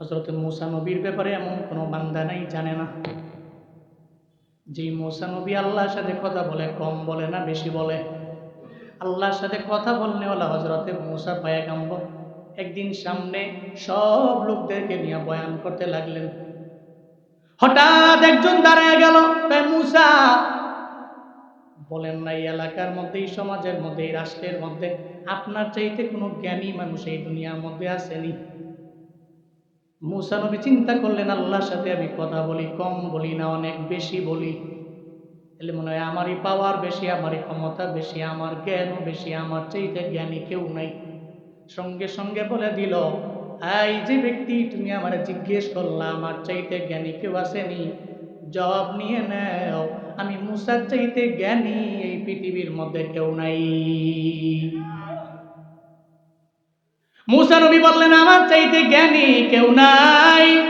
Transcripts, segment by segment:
হজরত মৌসা নবীর ব্যাপারে এমন কোনো বান্দা নাই, জানে না। যেই মৌসা নবী আল্লাহর সাথে কথা বলে, কম বলে না, বেশি বলে। আল্লাহর সাথে কথা বলনে ওলা হজরতে মৌসা পায়াকাম্বর একদিন সামনে সব লোকদেরকে নিয়ে বয়ান করতে লাগলেন। হঠাৎ একজন দাঁড়ায় গেল "এ মূসা বলেন না, এই এলাকার মধ্যে, এই সমাজের মধ্যে, এই রাষ্ট্রের মধ্যে আপনার চাইতে কোনো জ্ঞানী মানুষ এই দুনিয়ার মধ্যে আসেনি? মুসা নবী চিন্তা করলেন, আল্লাহর সাথে আমি কথা বলি, কম বলি না, অনেক বেশি বলি। তাহলে মনে হয়, আমারই পাওয়ার বেশি, আমারই ক্ষমতা বেশি, আমার জ্ঞানও বেশি, আমার চাইতে জ্ঞানী কেউ নাই। সঙ্গে সঙ্গে বলে দিল, এই যে ব্যক্তি, তুমি আমার জিজ্ঞেস করলা, আমার চাইতে জ্ঞানী কেউ আসেনি। জবাব নিয়ে নাও, আমি মুসার চাইতে জ্ঞানী, এই পৃথিবীর মধ্যে কেউ নাই। মুসা নবী বললেন, আমার চাইতে জ্ঞানী কেউ নাই।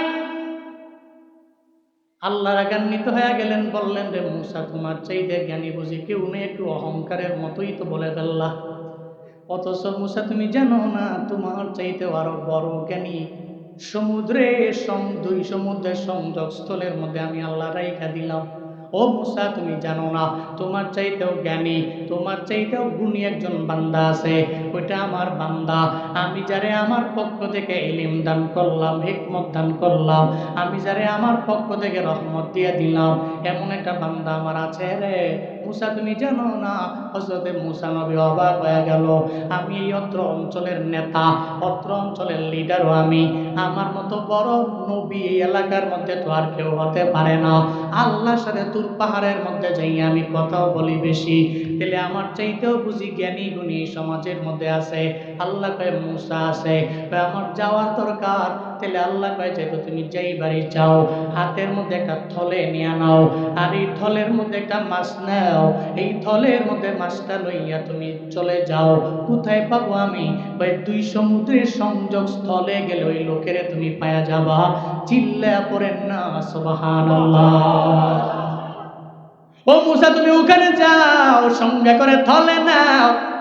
আল্লাহ রাগান্বিত হয়ে গেলেন, বললেন, রে মুসা, তোমার চাইতে জ্ঞানী বুঝি কেউ নেই, একটু অহংকারের মতোই তো বলে ফেললা। অথচ মুসা, তুমি জানো না, তোমার চাইতে আরও বড় জ্ঞানী। সমুদ্রে সম- দুই সমুদ্রের সংযোগ স্থলের মধ্যে আমি আল্লাহ রাইখা দিলাম। ও মুসা তুমি জানো না। তোমার চাইতেও জ্ঞানী, তোমার চাইতেও গুণী একজন বান্দা আছে। ওইটা আমার বান্দা। আমি যারে আমার পক্ষ থেকে এলিম দান করলাম, হিকমত দান করলাম, আমি যারে আমার পক্ষ থেকে রহমত দিয়ে দিলাম, এমন একটা বান্দা আমার আছে রে। মুসা তুমি জানো না? হজরতে মুসা নবী অবাক হয়ে গেল। আমি এই অত্র অঞ্চলের নেতা, অত্র অঞ্চলের লিডারও আমি। আমার মতো বড় নবী এই এলাকার মধ্যে তো আর কেউ হতে পারে না। আল্লাহর সাথে তুর পাহাড়ের মধ্যে যাই আমি কথাও বলি বেশি। তাহলে আমার চাইতেও বুঝি জ্ঞানী গুণী সমাজের মধ্যে আছে। আল্লাহ কয়, মুসা আছে। আমার যাওয়ার দরকার। তাহলে আল্লাহ কয়, যেহেতু তুমি যেই বাড়ি যাও হাতের মধ্যে একটা থলে নিয়ে নাও। আর এই থলের মধ্যে একটা মাছ নাও। এই থলের মধ্যে মাছটা লইয়া তুমি চলে যাও। কোথায় পাবো আমি? কয়, দুই সমুদ্রের সংযোগ স্থলে গেলে ওই লোকেরে তুমি পায়া যাবা। চিল্লা পড়েন না, সুবহানাল্লাহ। ও মুসা, তুমি ওখানে যাও, সঙ্গে করে থলে নাও।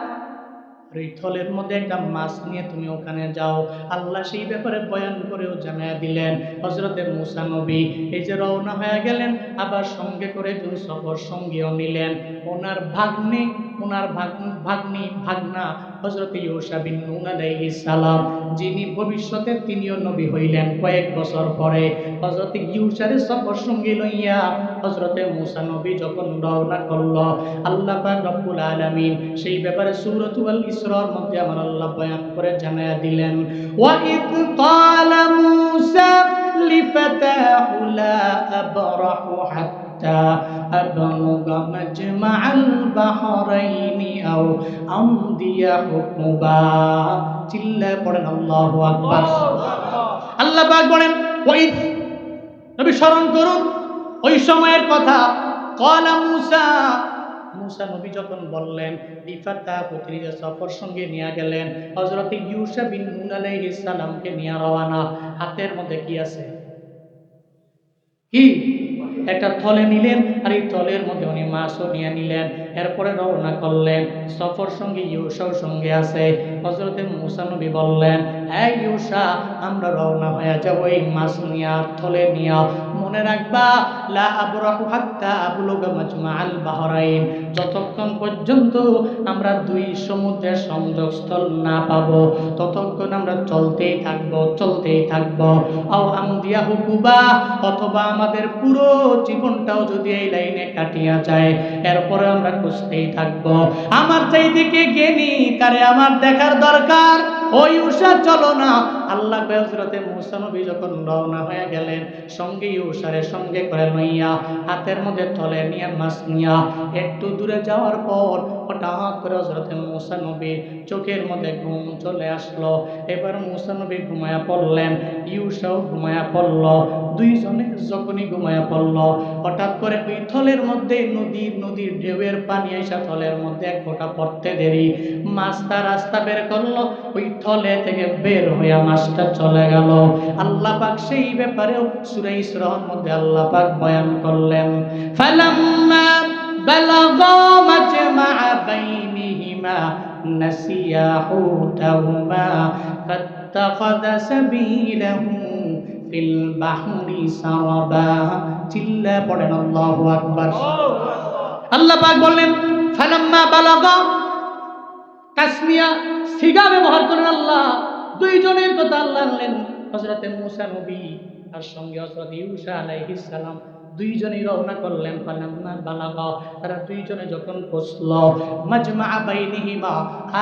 এই থলের মধ্যে একটা মাছ নিয়ে তুমি ওখানে যাও। আল্লাহ সেই ব্যাপারে বয়ান করেও জানা দিলেন হজরতে মুসা নবী। এই যে রওনা হয়ে গেলেন, আবার সঙ্গে করে দুই সফর সঙ্গেও নিলেন। ওনার ভাগ্নে, ওনার ভাগ- ভাগ্নি, ভাগনা হজরতে ইউসা বিন নুন আলাইহিস সালাম, যিনি ভবিষ্যতে তিনিও নবী হইলেন কয়েক বছর পরে। হজরতে ইউসারে সফর সঙ্গী লইয়া হজরতে মুসা নবী যখন রওনা করল, আল্লাহ পাক রব্বুল আলামিন সেই ব্যাপারে সূরাতুল ইসরার মধ্যে আমার আল্লাহ বয়ান করে জানায়া দিলেন ওয়া ইদ ক্বালা মূসা লিফাতাহু লা আবরাহু হাত্তা ওয়াইদ নবী স্মরণ করুন, ওই সময়ের কথা। মুসা নবী যখন বললেন লিফাতা পুত্রীরা সফর সঙ্গে নিয়ে গেলেন হজরত ইউসা বিন নুন আলাইহিস সালামকে নিয়ে রওয়ানা হাতের মধ্যে কি আছে? কি? একটা থলে নিলেন, আর এই থলের মধ্যে উনি মাছও নিয়ে নিলেন। এরপরে রওনা করলেন, সফর সঙ্গে ইউসাও সঙ্গে আছে। হজরতে মুসানবী বললেন হ্যাঁ ইউসা, আমরা রওনা হয়ে যাব এই মাছ নিয়ে আর থলে নিয়ে। মনে রাখবা, লা আবরাহু হাত্তা আবলুগা মাজমাআল বাহরাইন। যতক্ষণ পর্যন্ত আমরা দুই সমুদ্রের সংযোগস্থল না পাবো, ততক্ষণ আমরা চলতেই থাকব চলতেই থাকব। আও আমদিয়া হুকুবা, অথবা আমাদের পুরো জীবনটাও যদি এই লাইনে কাটিয়া যায়, এরপরে আমরা খুঁজতেই থাকব। আমার চাইদিকে জ্ঞানী তারে আমার দেখার দরকার ওই উষা চলো না। আল্লাহ হজরতে মুসা নবী যখন রওনা হয়ে গেলেন, সঙ্গে উষারে সঙ্গে করে লইয়া, হাতের মধ্যে থলে নিয়ে মাছ নিয়া, একটু দূরে যাওয়ার পর হঠাৎ করে হজরতে মুসা নবীর চোখের মধ্যে ঘুম চলে আসলো। এবার মুসা নবী ঘুমায়া পড়লেন ইউসাও ঘুমায়া পড়ল। দুইজনে যখনই ঘুমায়া পড়ল, হঠাৎ করে ওই থলের মধ্যে নদীর নদীর ঢেউয়ের পানি এসা থলের মধ্যে এক ফোঁটা পড়তে দেরি। মাছটা রাস্তা বের করল, ওই থলে থেকে বের হইয়া মাছটা চলে গেল। আল্লাহ পাক সেই ব্যাপারেও সূরা ইসরার মধ্যে আল্লাহ পাক বয়ান করলেন, ফালাম্মা বালাগা মাজমা বাইনিহিমা নাসিয়া হুতাহুমা, ফাত্তাখাযা সাবিলাহু ফিল বাহরি সারাবা, চিল্লা পড়েন আল্লাহু আকবার। আল্লাহ পাক বললেন, ফালাম্মা বালাগা কাসমিয়া সিগা ব্যবহার করেন আল্লাহ। দুইজনের কথা আল্লাহ আনলেন, হযরতে মুসা নবী আর সঙ্গে হযরত ইউসা আলাইহিস সালাম। দুইজনেই রওনা করলেন, ফালাম্মা বালাগা, তারা দুইজনে যখন পৌঁছল মাজমা বাইনিহিমা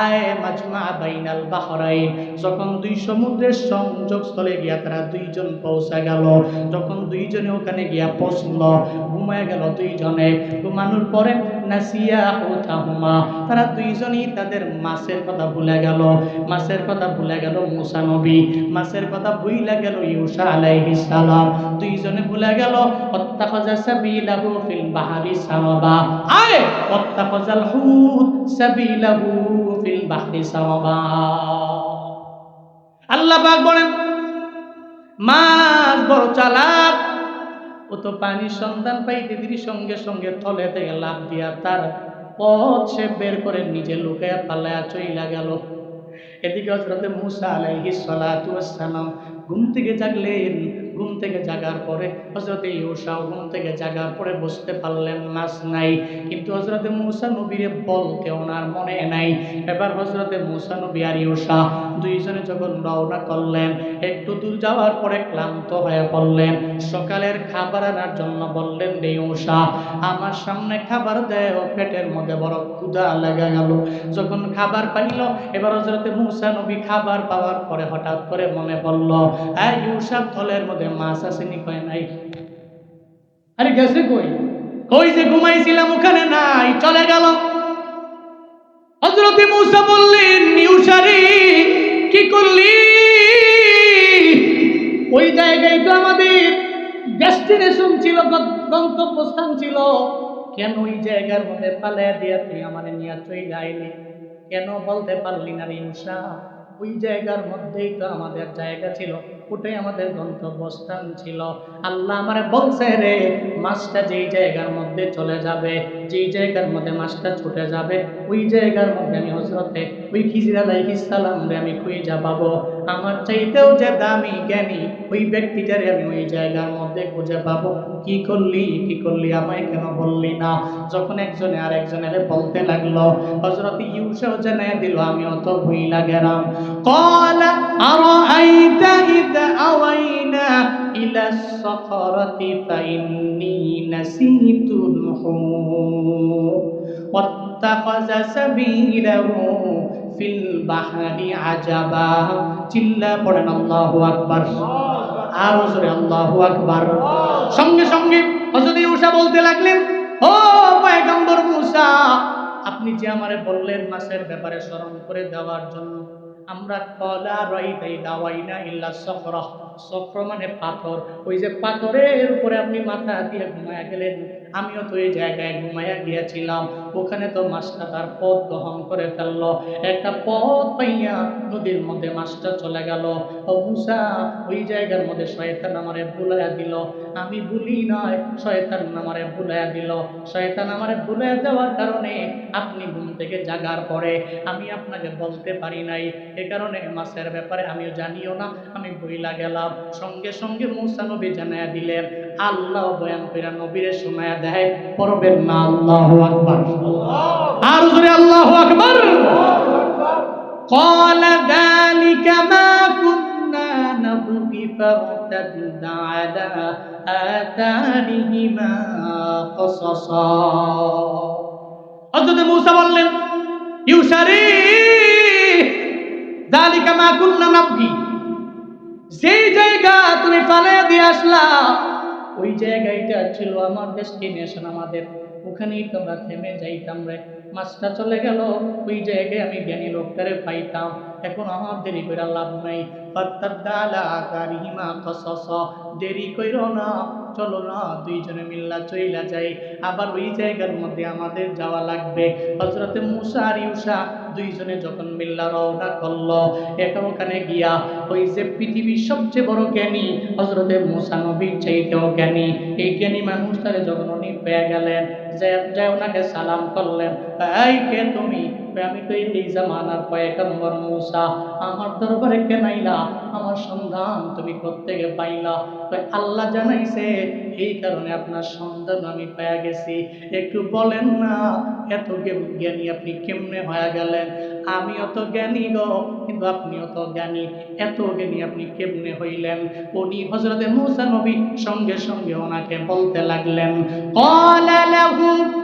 আয় মাজমা বাইনাল বাহরাইন, যখন দুই সমুদ্রের সংযোগ স্থলে গিয়া তারা দুইজন পৌঁছা গেল, যখন দুইজনে ওখানে গিয়া পৌঁছল ঘুমায় গেল দুইজনে, ঘুমানোর পরে তারা দুইজনই তাদের মাছের কথা ভুলে গেল। মাছের কথা ভুলে গেল মুসা নবী। মাছের কথা ভুইলা গেল ইউসা আলাইহিস দুইজনে ভুলে গেল, অত্তাখাজা সাবিলাহু ফিল বাহারি সারাবা আয়, অত্তাখাজাল হুত সাবিলাহু ফিল বাহরি আল্লাহ পাক বলেন, মাছ বড় চালাক ও তো পানির সন্ধান পাইতে দিদির সঙ্গে সঙ্গে থলে থেকে লাভ দিয়া তার পথ সে বের করে নিজে লুকায়া পালায়া চইলা গেল। এদিকে হজরতে মুসা সালাতু ওয়াসসালাম ঘুম থেকে জাগলেন। ঘুম থেকে জাগার পরে হজরতে ইউসাও ঘুম থেকে জাগার পরে বুঝতে পারলেন মাছ নাই। কিন্তু হজরতে মুসা নবীরে বলতে ওনার মনে নাই। এবার হজরতে মুসা নবী আর ইউসা দুইজনে যখন রওনা করলেন, একটু দূর যাওয়ার পরে ক্লান্ত হয়ে পড়লেন। সকালের খাবার আনার জন্য বললেন, রে ইউসা আমার সামনে খাবার দেয় পেটের মধ্যে বড় ক্ষুধা লেগে গেল। যখন খাবার পাইল, এবার হজরতে মুসা নবী খাবার পাওয়ার পরে হঠাৎ করে মনে পড়ল হ্যাঁ ইউসার থলের মধ্যে মাছ আসেনি, কয় নাই। আরে গেছে কই? কই যে ঘুমাইছিলাম, ওখানে নাই, চলে গেল। হজরতে মুসা বললেন ইউসারি কি করলি? ওই জায়গায় তো আমাদের ডেস্টিনেশন ছিল গন্তব্যস্থান ছিল। কেন ওই জায়গার মধ্যে পালাইয়া দিয়া তুই আমার নিয়ে চলে আইলি? কেন বলতে পারলি না রে ওই জায়গার মধ্যেই তো আমাদের জায়গা ছিল। ওটাই আমাদের গন্তব্যস্থান ছিল। আল্লাহ আমার বলছে রে, মাছটা যেই জায়গার মধ্যে চলে যাবে, যেই জায়গার মধ্যে মাছটা ছুটে যাবে, ওই জায়গার মধ্যে আমি হজরতে ওই খিজির আলাইহিসালাম রে আমি খুঁজা পাবো। আমার চাইতেও যে দামি, জ্ঞানী, ওই ব্যক্তিটারে আমি ওই জায়গার মধ্যে খুঁজে পাবো। কি করলি কি করলি, আমায় কেন বললি না? যখন একজনে আর একজনের বলতে লাগল হজরত ইউসেও জানাই দিল, আমি অত ভুই লাগেরাম কল إلى الصخرة فإني نسيت الحوت واتخذ سبيله في البحر عجبا চিল্লা পড়েন আল্লাহু আকবার আর জোরে আল্লাহু আকবার সঙ্গে সঙ্গে হযরত ইউসা বলতে লাগলেন ও পয়গম্বর মুসা আপনি যে আমারে বললেন মাসের ব্যাপারে স্মরণ করে দেওয়ার জন্য আমরা কলা রইতাই দাওয়াই না ইল্লা সফর সফর মানে পাথর। ওই যে পাথরের উপরে আপনি মাথা দিয়ে ঘুমায় গেলেন। আমিও তো এই জায়গায় ঘুমাইয়া গিয়েছিলাম। ওখানে তো মাছটা তার পথ দহন করে ফেলল। একটা পথ পাইয়া নদীর মধ্যে মাছটা চলে গেল। মুসা ওই জায়গার মধ্যে শয়তান আমারে ভুলাইয়া দিল। আমি ভুলি নয় শয়তান আমারে ভুলাইয়া দিল। শয়তান আমারে ভুলাইয়া দেওয়ার কারণে আপনি ঘুম থেকে জাগার পরে আমি আপনাকে বলতে পারি নাই। এ কারণে মাছের ব্যাপারে আমিও জানিও না, আমি বইলা গেলাম। সঙ্গে সঙ্গে মুসা নবী জানাইয়া দিলেন আল্লাহ বয়ান কইরা নবীরে শোনায়া দেয় পড়বেন না আল্লাহ আকবার আর জোরে আল্লাহ আকবার قال ذلك ما كنا نبغي فارتد على آثارهما قصصا হযরত মূসা বললেন ইউসারি যালিকা মা কুন্না নাবগি যেই জায়গা তুমি পালিয়ে দিয়ে আসলা ওই জায়গাটা ছিল আমার ডেস্টিনেশন আমাদের। ওখানেই তোমরা থেমে যাইতাম রে। মাছটা চলে গেল, ওই জায়গায় আমি জ্ঞানী লোকটারে পাইতাম। এখন আমার দেরি করে লাভ নাই। দেরি কইরো না, চলো না, দুইজনে মিল্লা চইলা যাই। আবার ওই জায়গার মধ্যে আমাদের যাওয়া লাগবে। হজরতে মুসা আর ইউসা দুইজনে যখন মিল্লা রওনা করল, এখন ওখানে গিয়া ওই যে পৃথিবীর সবচেয়ে বড় জ্ঞানী হজরতে মোসানবির চাইতেও জ্ঞানী। এই জ্ঞানী মানুষ তাহলে যখন উনি পেয়ে গেলেন সালাম করলেন, এই কে তুমি? আমি তো এই জামানার আমার দরবারে আমার সন্ধান তুমি পাইলা? তো আল্লাহ জানাইছে, এই কারণে আপনার সন্ধান আমি গেছি। একটু বলেন না, এত জ্ঞানী আপনি কেমনে হয়ে গেলেন? আমিও তো জ্ঞানী গো, কিন্তু আপনিও তো জ্ঞানী। এত জ্ঞানী আপনি কেমনে হইলেন? উনি হজরতে মূসা নবী সঙ্গে সঙ্গে ওনাকে বলতে লাগলেন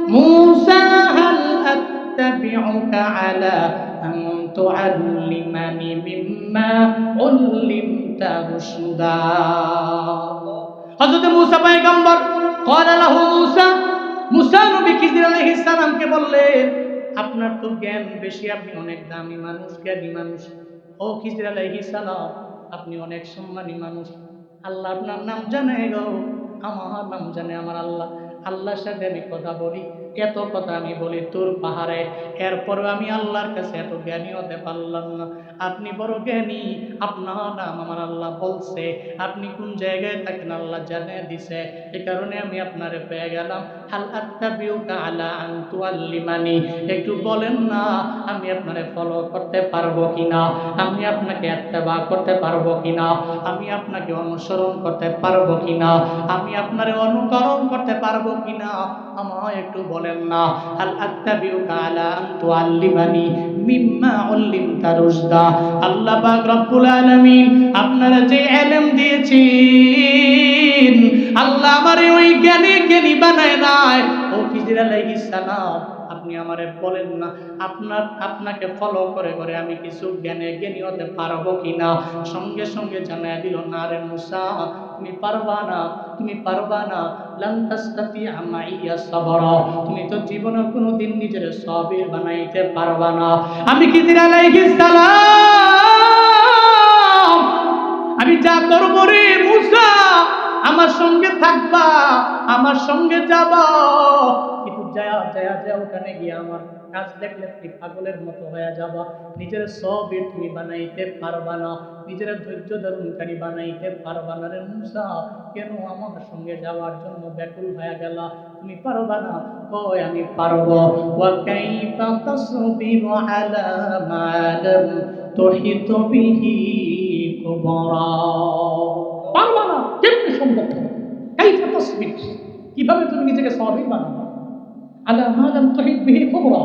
موسى هل أتبعك على أن تعلمني مما علمت رشدا হযরত মুসা পয়গম্বর قال له موسى মুসা নবী খিজির আলাইহিস সালামকে বললেন আপনার তো জ্ঞান বেশি আপনি অনেক দামি মানুষ জ্ঞানী মানুষ ও খিজির আলাইহিস সালাম আপনি অনেক সম্মানী মানুষ আল্লাহ আপনার নাম জানে গো আমার নাম জানে আমার আল্লাহ আল্লাহর সাথে আমি কথা বলি। এত কথা আমি বলি তোর পাহাড়ে, এরপরও আমি আল্লাহর কাছে এত জ্ঞানী হতে পারলাম না। আপনি বড় জ্ঞানী, আপনার নাম আমার আল্লাহ বলছে, আপনি কোন জায়গায় থাকেন আল্লাহ জানিয়ে দিছে, এ কারণে আমি আপনারে পেয়ে গেলাম। হাল আত্তাবিউকা আলা আন তুআল্লিমানি, একটু বলেন না, আমি আপনারে ফলো করতে পারব কিনা? আমি আপনাকে এত্তেবা করতে পারব কিনা? আমি আপনাকে অনুসরণ করতে পারব কিনা? আমি আপনারে অনুকরণ করতে পারব কিনা? আমায় একটু বলেন না হাল আত্তাবিউকা আলা আন তুআল্লিমানি মিম্মা উল্লিমতা রুশদা। আল্লাহ পাক রব্বুল আলামিন আপনারা যে ইলম দিয়েছেন, আল্লাহ আমারে ওই জ্ঞানী জ্ঞানী বানায় নাই। ও সালাম, আপনি আমারে বলেন না, আপনার, আপনাকে ফলো করে করে আমি কিছু জ্ঞানে জ্ঞানী হতে পারব কিনা? সঙ্গে সঙ্গে জানাই দিল, না রে মুসা তুমি পারবা না, তুমি পারবা না। লান আমাইয়া সাবরা। তুমি তো জীবনে কোনোদিন নিজের সবির বানাইতে পারবা না। আমি খিজির আলাইহিস সালাম। আমি যা করব রে মুসা, আমার সঙ্গে থাকবা, আমার সঙ্গে যাবা। কিন্তু যায়া যায়া যায়া ওখানে গিয়ে আমার কাজ দেখলে তুমি পাগলের মতো হয়ে যাবা? নিজের সবই তুমি বানাইতে পারবা না। নিজের ধৈর্য ধারণকারী বানাইতে পারবা না রে মুসা। কেন আমার সঙ্গে যাওয়ার জন্য ব্যাকুল হয়ে গেল? তুমি পারবা না? কয়, আমি পারব। কাইফা তাসবিরু আলা মা লাম তুহিত বিহি কুবরা। পারবা না? কেমনে সম্ভব? কাইফা তাসবির কীভাবে তুমি নিজেকে সাবির বানাবে? আলা মা লাম তুহিত বিহি কুবরা।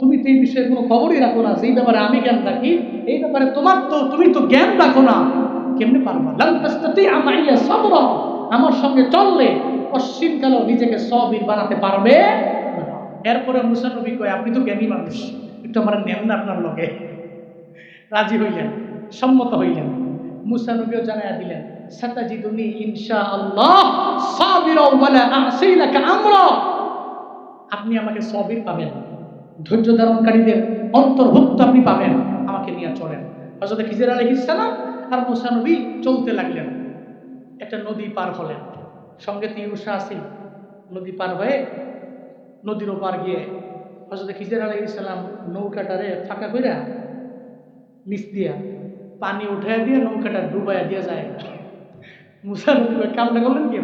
তুমি তো এই বিষয়ে কোনো খবরই রাখো না। যেই ব্যাপারে আমি জ্ঞান রাখি। এই ব্যাপারে তোমার তো, তুমি তো জ্ঞান রাখো না। কেমনে পারবা? লাম তাস্তাতি আমাইয়া সাবরা। আমার সঙ্গে চললে অশ্বিনকালেও নিজেকে সবির বানাতে পারবে এরপরে মুসা নবী কয়, আপনি তো জ্ঞানী মানুষ। একটু আমার নেন না আপনার লগে। রাজি হইলেন, সম্মত হইলেন। মুসা নবীও জানাইয়া দিলেন, সাতাজিদুনি ইনশা আল্লাহ সাবিরা ওয়ালা আসাইলাকা আমরা। আপনি আমাকে সবই পাবেন। ধৈর্য ধারণকারীদের অন্তর্ভুক্ত আপনি পাবেন। আমাকে নিয়ে চলেন। হজরত খিজির আলহিস সালাম আর মুসা নবী চলতে লাগলেন। একটা নদী পার হলেন। সঙ্গে তিউষা আসিল। নদী পার হয়ে নদীর ওপার গিয়ে হজরত খিজির আলহিস সালাম নৌকাটারে ফাঁকা কইরা নিচ দিয়া পানি উঠে দিয়ে নৌকাটা ডুবাইয়া দিয়া যায়। মুসা নদী কামটা করলেন কি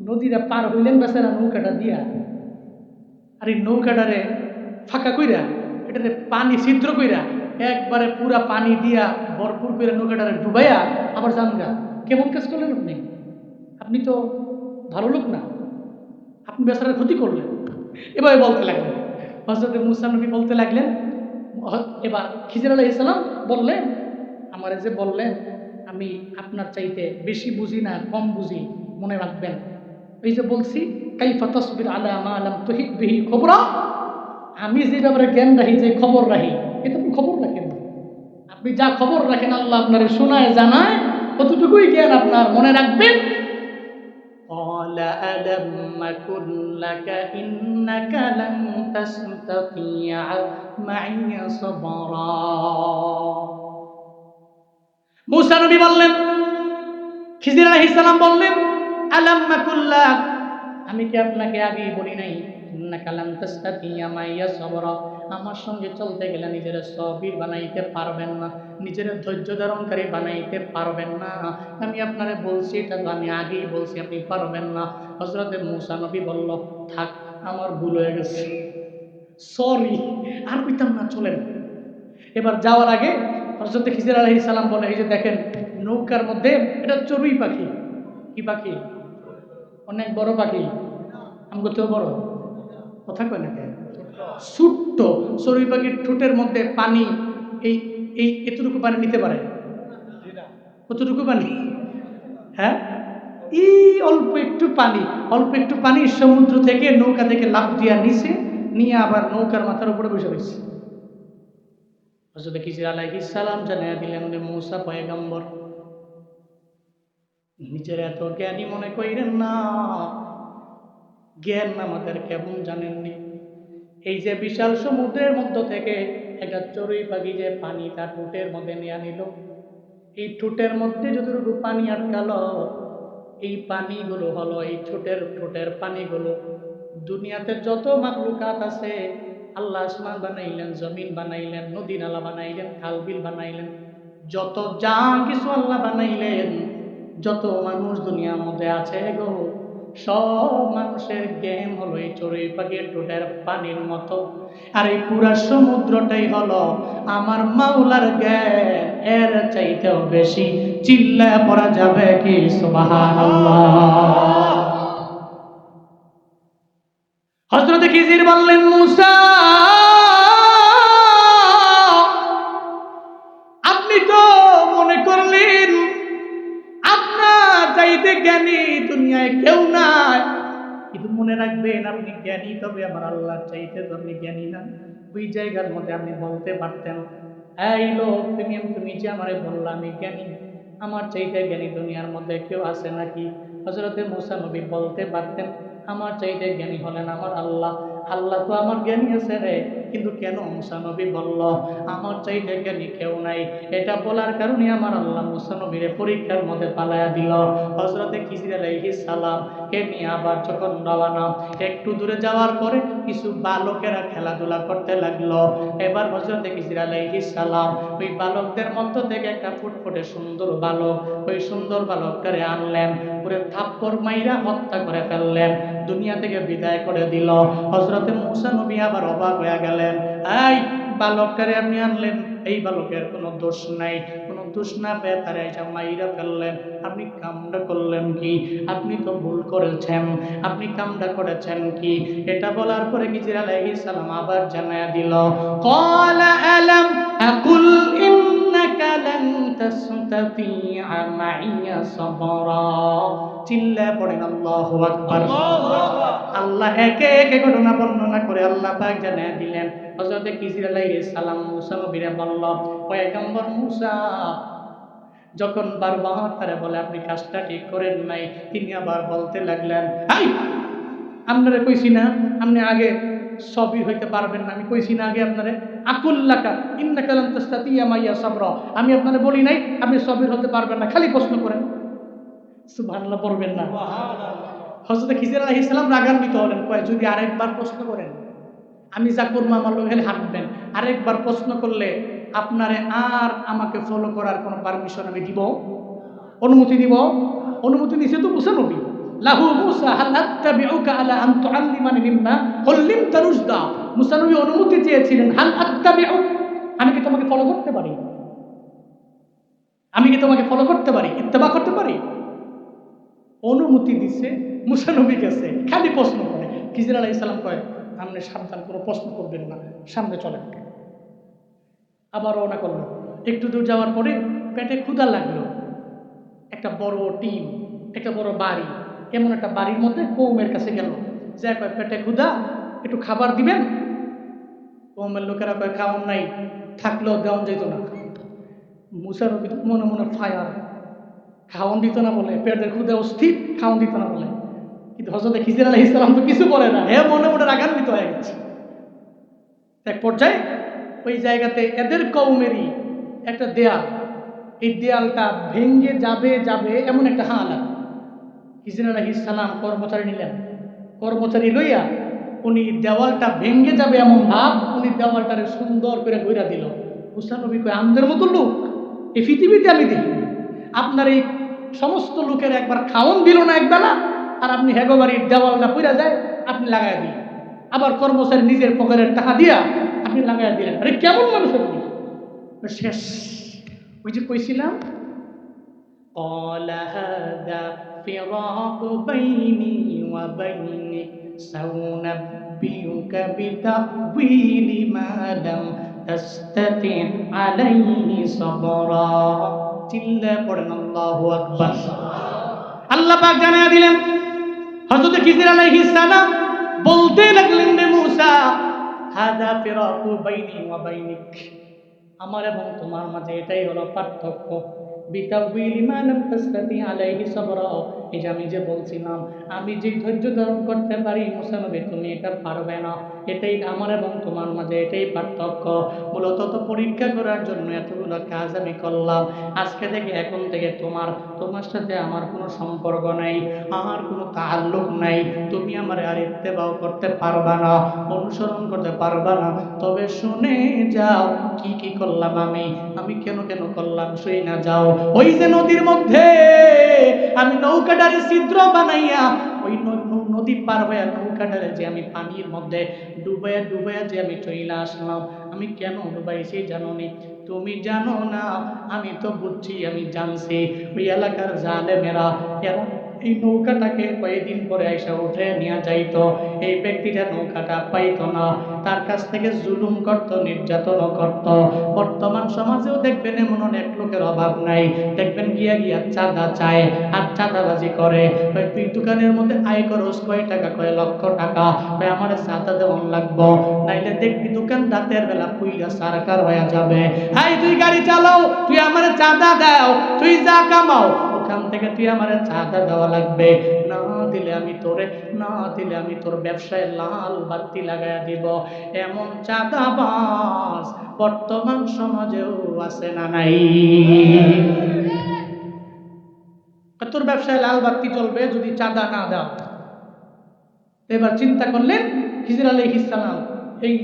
নদীটা পার হইলেন বেচারা নৌকাটা দিয়া। আর এই নৌকাটারে ফাঁকা কইরা এটাতে পানি ছিদ্র কইরা, একবারে পুরা পানি দিয়া ভরপুর করে নৌকাটারে ডুবাইয়া আবার যান গা কেমন কাজ করলেন আপনি? আপনি তো ভালো লোক না। আপনি বেচারার ক্ষতি করলেন। এভাবে বলতে লাগলেন। হজরত মুসা নবী বলতে লাগলেন এবার খিজির আলাহ ইসলাম বললেন, আমার যে বললেন, আমি আপনার চাইতে বেশি বুঝি না, কম বুঝি, মনে রাখবেন। এই যে বলছি কাইফা তসবির আলা মা আলাম তহিদ বিহি খবরা আমি যে ব্যাপারে জ্ঞান রাখি যে খবর রাখি এটা আপনি খবর রাখেন না। আপনি যা খবর রাখেন আল্লাহ আপনার শোনায় জানায় কতটুকুই জ্ঞান আপনার মনে রাখবেন قال ألم أكن لك إنك لن تستطيع معي صبرا মুসা নবী বললেন খিজির আলাইহিস সালাম বললেন আমি কি আপনাকে আগে বলি নাই? তাস্তাতিয়া সবরা, আমার সঙ্গে চলতে গেলে নিজের সবির বানাইতে পারবেন না, নিজের ধৈর্য ধারণকারী বানাইতে পারবেন না। আমি আপনারে বলছি, এটা তো আমি আগেই বলছি, আপনি পারবেন না। হজরত মুসা নবী বলল, থাক, আমার ভুল হয়ে গেছে। সরি আর কইতাম না, চলেন। এবার যাওয়ার আগে হজরত খিজির আলহি সালাম বলে, এই যে দেখেন, নৌকার মধ্যে এটা চড়ুই পাখি। কি পাখি? অনেক বড় পাখি। আমাকে তো বড়। কথা কয় না ছোট্ট। চড়ুই পাখির ঠোঁটের মধ্যে পানি এই এই এতটুকু পানি নিতে পারে? কতটুকু পানি? হ্যাঁ? এই অল্প একটু পানি। অল্প একটু পানি সমুদ্র থেকে নৌকা থেকে লাফ দিয়া নিচে নিয়ে আবার নৌকার মাথার উপরে বসে রয়েছে। হজরত খিজির আলাইহিস সালাম জানিয়ে দিলেন মৌসা পয়গম্বর। নিজের এত জ্ঞানী মনে কইরেন না। জ্ঞান আমাদের কেমন জানেননি? এই যে বিশাল সমুদ্রের মধ্য থেকে একটা চড়ুই পাখি যে পানি তার ঠোঁটের মধ্যে নিয়ে নিল। এই ঠোঁটের মধ্যে যতটুকু পানি আটকালো, এই পানিগুলো হলো, এই ঠোঁটের ঠোঁটের পানিগুলো। দুনিয়াতে যত মাকলুকাত আছে, আল্লাহ আসমান বানাইলেন, জমিন বানাইলেন নদী নালা বানাইলেন খালবিল বানাইলেন। যত যা কিছু আল্লাহ বানাইলেন যত মানুষ দুনিয়ার মধ্যে আছে গো, সব মানুষের জ্ঞান হলো এই চড়ুই পাখির ঠোঁটের পানির মতো। আর এই পুরা সমুদ্রটাই হলো আমার মাওলার জ্ঞান, এর চাইতেও বেশি। চিল্লা পড়া যাবে কি? সুবহানাল্লাহ। হজরত খিজির বললেন, মুসা কেউ নাই। কিন্তু মনে রাখবেন, আপনি জ্ঞানী, তবে আমার আল্লাহ চাইতে তো আপনি জ্ঞানী না। ওই জায়গার মধ্যে আপনি বলতে পারতেন, এই লোক, তুমি তুমি যে আমারে বললাম আমি জ্ঞানী, আমার চাইতে জ্ঞানী দুনিয়ার মধ্যে কেউ আছে নাকি? হজরতে মুসা নবী বলতে পারতেন, আমার চাইতে জ্ঞানী হলেন আমার আল্লাহ। আল্লাহ তো আমার জ্ঞানী আছে রে। কিন্তু কেন মুসানবী বলল, আমার চাইতে জ্ঞানী কেউ নাই। এটা বলার কারণে আমার আল্লাহ মুসানবীরে পরীক্ষার মধ্যে পালায়া দিল। হজরতে খিজির আলাইহিস সালাম কে নিয়ে আবার যখন রওয়ানা একটু দূরে যাওয়ার পরে কিছু বালকেরা খেলাধুলা করতে লাগল। এবার হজরতে খিজির আলাইহিস সালাম ওই বালকদের মধ্য থেকে একটা ফুটফুটে সুন্দর বালক, ওই সুন্দর বালকটারে আনলেন পুরে থাপ্পর মাইরা হত্যা করে ফেললেন, দুনিয়া থেকে বিদায় করে দিল। হজরতে মুসা নবী আবার অবাক হয়ে গেলেন এই বালকটারে আপনি আনলেন? এই বালকের কোনো দোষ নাই, কোনো দোষ না পেয়ে তারা এসে মাইরা ফেললেন। আপনি কামটা করলেন কি? আপনি তো ভুল করেছেন, আপনি কামটা করেছেন কি? এটা বলার পরে কিজির আলাইহিস সালাম আবার জানায়া দিল ক্বালা আলাম, আকুল ইন্নাকা লান তাসতাতিআ মাইয়া সাবরা চিল্লা পড়েন আল্লাহু আকবার আল্লাহ একে একে ঘটনা বর্ণনা করে আল্লাহ পাক জানিয়ে দিলেন। হযরত কিজির আলাইহিস সালাম মুসা নবীরে বলল, পয়গম্বর মুসা, যখন বারবার তারা বলে, আপনি কাজটা ঠিক করেন নাই, তিনি আবার বলতে লাগলেন, হাই আপনারা কইছি না আপনি আগে সবই হইতে পারবেন না। আমি কইছি না আগে আপনারে আকুল্লাকা ইন্না কালাম তাস্তাতিয়া মাইয়া সাবর। আমি আপনারে বলি নাই আপনি সবির হতে পারবেন না। খালি প্রশ্ন করেন। সুবহানাল্লাহ পড়বেন না। হজরত খিজির আলাইহিস সালাম রাগান্বিত হলেন। কয় যদি আরেকবার প্রশ্ন করেন আমি যা করব আমার লোক হেলে হাঁটবেন। আরেকবার প্রশ্ন করলে আপনারে আর আমাকে ফলো করার কোনো পারমিশন আমি দিব? অনুমতি দিব? অনুমতি দিছে তো মুসা নবী। লাহু মুসা, হাল আত্তাবিউকা আলা আন তুআল্লিমানি মিম্মা কুল্লিম তারুশদা মুসা নবী অনুমতি চেয়েছিলেন, হাল আত্তাবিউ, আমি কি তোমাকে ফলো করতে পারি? আমি কি তোমাকে ফলো করতে পারি? ইত্তেবা করতে পারি? অনুমতি দিছে, মুসা নবী গেছে, খালি প্রশ্ন করে। খিজির আলাইহিস সালাম কয় আপনি সাবধান কোনো প্রশ্ন করবেন না, সামনে চলেন আবার রওনা করল। একটু দূর যাওয়ার পরে পেটে ক্ষুধা লাগল। একটা বড় টিম, একটা বড় বাড়ি এমন একটা বাড়ির মধ্যে কৌমের কাছে গেল। যা কয়, পেটে ক্ষুধা, একটু খাবার দিবেন? কৌমের লোকেরা কয় খাওয়ান নাই, থাকলেও দেওয়ান যেত না। মুসার মনে মনে ফায়ার। খাওয়ান দিত না বলে, পেটের ক্ষুদে অস্থির, খাওয়ান দিত না বলে। কিন্তু হজরত খিজির আলাহ ইসলাম তো কিছু বলে না, হে মনে মনে রাগান্বিত হয়ে গেছে। এক পর্যায়ে ওই জায়গাতে এদের কৌমেরই একটা দেয়াল, এই দেয়ালটা ভেঙ্গে যাবে যাবে এমন একটা হালাত আলাহ ইসলাম কর্মচারী নিলেন। কর্মচারী লইয়া উনি দেওয়ালটা ভেঙ্গে যাবে এমন ভাব উনি দেওয়ালটারে সুন্দর করে গইরা দিল। হুসানবী কয়, আমাদের মতো লোক? এই পৃথিবীতে আমি দেখি আপনার এই সমস্ত লোকের একবার খাওন দিল না একবেলা, আর আপনি হেগোবাড়ির দেওয়ালটা পুরা যায়, আপনি লাগাই দিন আবার কর্মচারী নিজের পকেটের টাকা দিয়া আপনি লাগাই দিলেন। আরে কেমন মানুষ শেষ। ওই যে কইছিলাম قال هذا فراق بيني وبينك سأنبئك بتأويل ما لم تستطع عليه صبرا চিল্লা পড়েন আল্লাহু আকবার আল্লাহ পাক জানায়া দিলেন হযরত খিজির আলাইহিস সালাম বলতে লাগলেন রে মূসা হাদা ফিরাকু বাইনি ওয়া বাইনিক আমার এবং তোমার মাঝে এটাই হলো পার্থক্য বিতাউবিলি মা লাম তাসতাতি আলাইহি সাবরা এই যে আমি যে বলছিলাম, আমি যে ধৈর্য ধারণ করতে পারি মুসা নবী তুমি এটা পারবে না। এটাই আমার এবং তোমার মাঝে এটাই পার্থক্য। মূলত তো পরীক্ষা করার জন্য এতগুলো কাজ আমি করলাম। আজকে থেকে এখন থেকে তোমার তোমার সাথে আমার কোনো সম্পর্ক নাই আমার কোনো তাল্লুক নাই। তুমি আমার আর ইত্তেবাও করতে পারবা না, অনুসরণ করতে পারবা না। তবে শুনে যাও কি কি করলাম আমি। আমি কেন কেন করলাম, শুই না যাও। ওই যে নদীর মধ্যে আমি নৌকাটারে ছিদ্র বানাইয়া ওই নদী পার হইয়া নৌকাটারে যে আমি পানির মধ্যে ডুবাইয়া ডুবাইয়া যে আমি চইলা আসলাম, আমি কেন ডুবাইছি জানো নি? তুমি জানো না, আমি তো বুঝছি, আমি জানছি। ওই এলাকার জালে মেরা এরা এই নৌকাটাকে কয়েকদিন পরে এসে উঠে নিয়ে যাইতো। এই ব্যক্তিটা নৌকাটা পাইতো না। তার কাছ থেকে জুলুম করত নির্যাতন করত। বর্তমান সমাজেও দেখবেন এমন অনেক লোকের অভাব নাই। দেখবেন গিয়া গিয়া চাঁদা চায় আর চাঁদাবাজি করে। তুই দোকানের মধ্যে আয় করস, কয় টাকা, কয় লক্ষ টাকা? কয় আমার চাঁদা দেওয়ান লাগবো। নাইলে দেখবি দোকান রাতের বেলা পুইরা সরকার হয়ে যাবে। হাই, তুই গাড়ি চালাও, তুই আমার চাঁদা দাও, তুই যা কামাও। ওখান থেকে তুই আমার চাঁদা দেওয়া লাগবে। না দিলে আমি তোরে, না দিলে আমি তোর ব্যবসায় লাল বাতি লাগাইয়া দিব। এমন চাঁদা চাঁদাবাজ বর্তমান সমাজেও আছে না নাই। তোর ব্যবসায় লাল বাতি চলবে যদি চাঁদা না দাও। এবার চিন্তা করলেন, হিজির আলী ইসালাম এই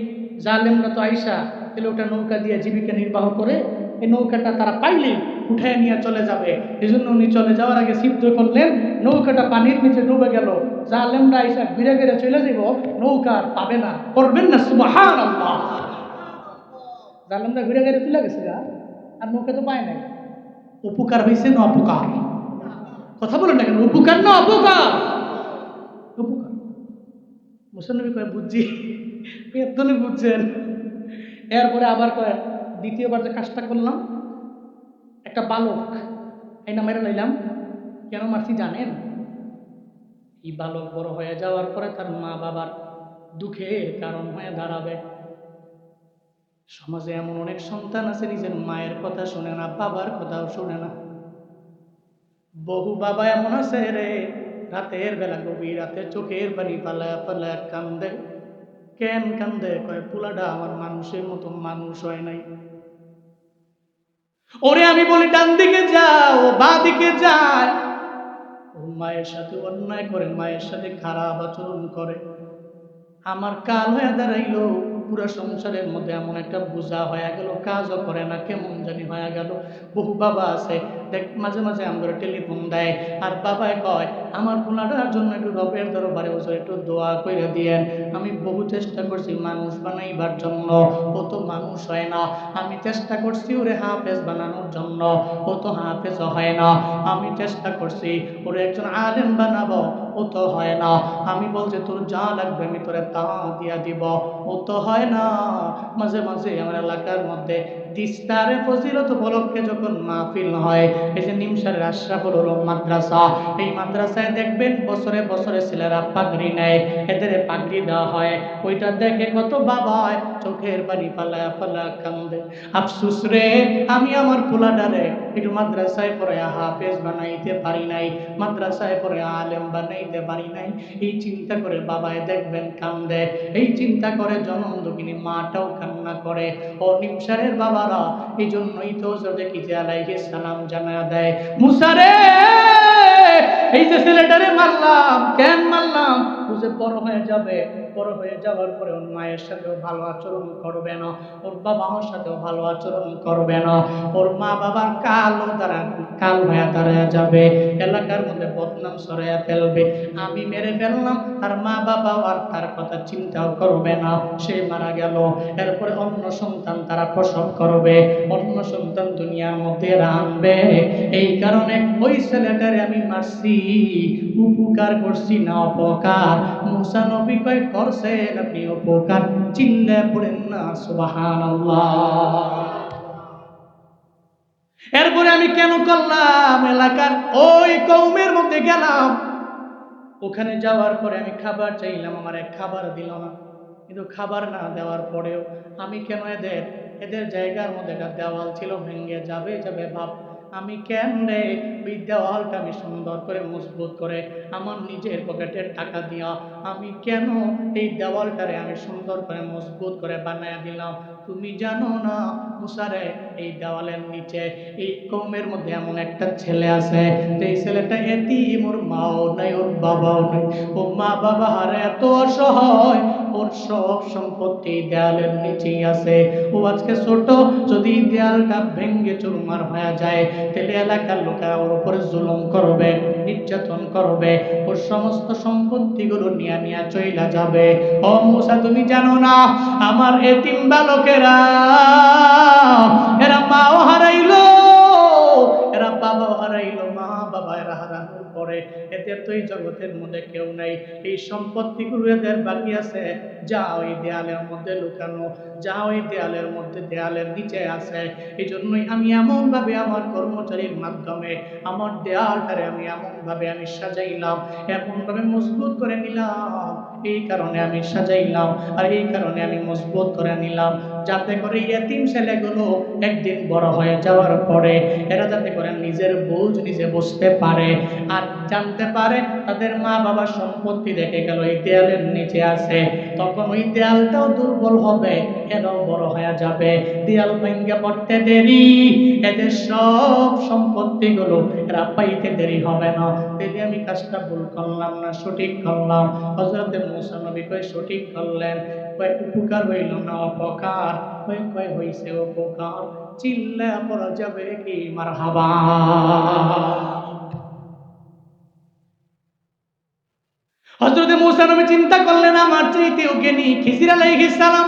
জালেমরা তো আইসা এলে ওটা নৌকা দিয়ে জীবিকা নির্বাহ করে, এই নৌকাটা তারা পাইলে উঠায় নিয়ে চলে যাবে। এই জন্য উনি চলে যাওয়ার আগে সিদ্ধ করলেন, নৌকাটা পানির নিচে ডুবে গেল। জালেমরা আইসা ঘিরে ঘিরে চলে যাব নৌকা আর পাবে না। করবেন না সুবাহান আল্লাহ জালেমরা ঘিরে ঘিরে চলে গেছে আর নৌকা তো পায় নাই। উপকার হয়েছে না অপকার? কথা বলেন না কেন, উপকার না অপকার? উপকার। মুসলনবী কয়ে বুঝছি এতনি বুঝছেন। এরপরে আবার কয়, দ্বিতীয়বার যে কাজটা করলাম একটা বালক। এই নামের লাইলাম, কেন মারছি জানেন? এই বালক বড় হয়ে যাওয়ার পরে তার মা বাবার দুঃখের কারণ হয়ে দাঁড়াবে। সমাজে এমন অনেক সন্তান আছে নিজের মায়ের কথা শুনে না, বাবার কথাও শুনে না। বহু বাবা এমন আছে রে, রাতের বেলা গভীর রাতে চোখের পানি পালায়া পালায়া কান্দে। কেন কান্দে? কয় পুলাটা আমার মানুষের মতো মানুষ হয় নাই। ওরে আমি বলি, ডান দিকে যাও, বা দিকে যায়। ও মায়ের সাথে অন্যায় করে, মায়ের সাথে খারাপ আচরণ করে। আমার কাল হয়ে দাঁড়াইলো। পুরো সংসারের মধ্যে এমন একটা বোঝা হয়ে গেল, কাজও করে না, কেমন জানি হয়ে গেল। বহু বাবা আছে, দেখ, মাঝে মাঝে আমাদের টেলিফোন দেয়, আর বাবায় কয়, আমার পোলাটার জন্য একটু রবের দরবারে বসে একটু দোয়া করে দিয়েন। আমি বহু চেষ্টা করছি মানুষ বানাইবার জন্য, ও তো মানুষ হয় না। আমি চেষ্টা করছি ওরে হাফেজ বানানোর জন্য, ও তো হাফেজ হয় না। আমি চেষ্টা করছি, ওরে একজন আলেম বানাবো ও তো হয় না। আমি বলছি, তোর যা লাগবে আমি তোরে তা দিয়া দিব। ও তো হয় না। মাঝে মাঝে আমার এলাকার মধ্যে দিস্তারে ফজিলত উপলক্ষে যখন মাহফিল হয়, এই যে নিমসারের আশরাফুল উলুম মাদ্রাসা, এই মাদ্রাসায় দেখবেন বছরে বছরে ছেলেরা পাগড়ি নেয়, এদের পাগড়ি দেওয়া হয়। ওইটা দেখে কত বাবা হয়, চোখের বাড়ি পালায়া পালা কান্দে। আফসুস রে, আমি আমার পোলাডারে একটু মাদ্রাসায় পড়ে হাফেজ বানাইতে পারি নাই, মাদ্রাসায় পড়ে আলেম বানাইতে পারি নাই। এই চিন্তা করে বাবায় দেখবেন কান্দে, এই চিন্তা করে জনম দুঃখিনী মাটাও কান্না করে। ও নিমসারের বাবারা এই জন্যই তো দেখি যে আলাইহিস সালাম জানা দেয় মুসারে এই যে ছেলেটারে মারলাম, কেন মারলাম? বুঝে বড় হয়ে যাবে। বড় হয়ে যাওয়ার পরে ওর মায়ের সাথেও ভালো আচরণ করবে না, ওর বাবা মার সাথেও ভালো আচরণ করবে না, ওর মা বাবার কালো দ্বারা কাল হয়ে দাঁড়ায় যাবে, এলাকার মধ্যে বদনাম সরাইয়া ফেলবে, আমি মেরে ফেললাম, তার মা বাবা আর তার কথা চিন্তাও করবে না, সে মারা গেল, এরপরে অন্য সন্তান তারা প্রসব করবে, অন্য সন্তান দুনিয়ার মধ্যে আনবে, এই কারণে ওই ছেলেটারে আমি মারছি, উপকার করছি না অপকার, মুসা নবী কয় করছেন আপনি উপকার না, সুবহানাল্লাহ। এরপরে আমি কেন করলাম? এলাকার ওই কৌমের মধ্যে গেলাম। ওখানে যাওয়ার পরে আমি খাবার চাইলাম, আমার এক খাবার দিল না। কিন্তু খাবার না দেওয়ার পরেও আমি কেন এদের এদের জায়গার মধ্যে একটা দেওয়াল ছিল, ভেঙে যাবে যাবে ভাব আমি রে ওই দেওয়ালটা আমি সুন্দর করে মজবুত করে আমার নিজের পকেটের টাকা দিয়া আমি কেন এই দেওয়ালটারে আমি সুন্দর করে মজবুত করে বানায় দিলাম? তুমি জানো না মুসারে, এই দেওয়ালের নিচে এই কমের মধ্যে এমন একটা ছেলে আছে এই ছেলেটা এতিম, ওর মাও নাই, ওর বাবাও নাই। ও মা বাবা হারে এত অসহায় ওর সব সম্পত্তি দেয়ালের নিচেই আছে। ও আজকে ছোট, যদি দেয়ালটা ভেঙ্গে চুরমার হয়ে যায়, তাহলে এলাকার লোকেরা ওর উপরে জুলুম করবে, নির্যাতন করবে, ওর সমস্ত সম্পত্তিগুলো নিয়ে নিয়ে চইলা যাবে। ও মুসা, তুমি জানো না, আমার এতিম বালকেরা, এরা মাও হারাইলো। এদের তো এই জগতের মধ্যে কেউ নাই। এই সম্পত্তিগুলো এদের বাকি আছে। যা ওই দেয়ালের মধ্যে লুকানো যা ওই দেয়ালের মধ্যে, দেয়ালের নিচে আছে। এই জন্যই আমি এমনভাবে আমার কর্মচারীর মাধ্যমে, আমার দেয়ালটারে আমি এমনভাবে আমি সাজাইলাম, এমনভাবে মজবুত করে নিলাম। এই কারণে আমি সাজাইলাম, আর এই কারণে আমি মজবুত করে নিলাম। যাতে করে এতিম ছেলেগুলো একদিন বড় হয়ে যাওয়ার পরে এরা যাতে করে নিজের বোঝ নিজে বুঝতে পারে আর জানতে পারে তাদের মা বাবার সম্পত্তি দেখে গেল, এই দেয়ালের নিচে আছে। তখন ওই দেয়ালটাও দুর্বল হবে এরাও বড় হয়ে যাবে? দেয়াল ভেঙ্গে পড়তে দেরি, এদের সব সম্পত্তিগুলো এরা পাইতে দেরি হবে না। যদি আমি কাজটা ভুল করলাম না, সঠিক করলাম। হজরতে মুসা নবী কয়, সঠিক করলেন। কয় উপকার হইল না অপকার? কয় কয় হইছে উপকার? চিল্লা পড়া যাবে কি মার হাবা হজরতে মুসা নবী চিন্তা করলেন, আমার চাইতে ওকে নিয়ে খিজির আলাইহিস সালাম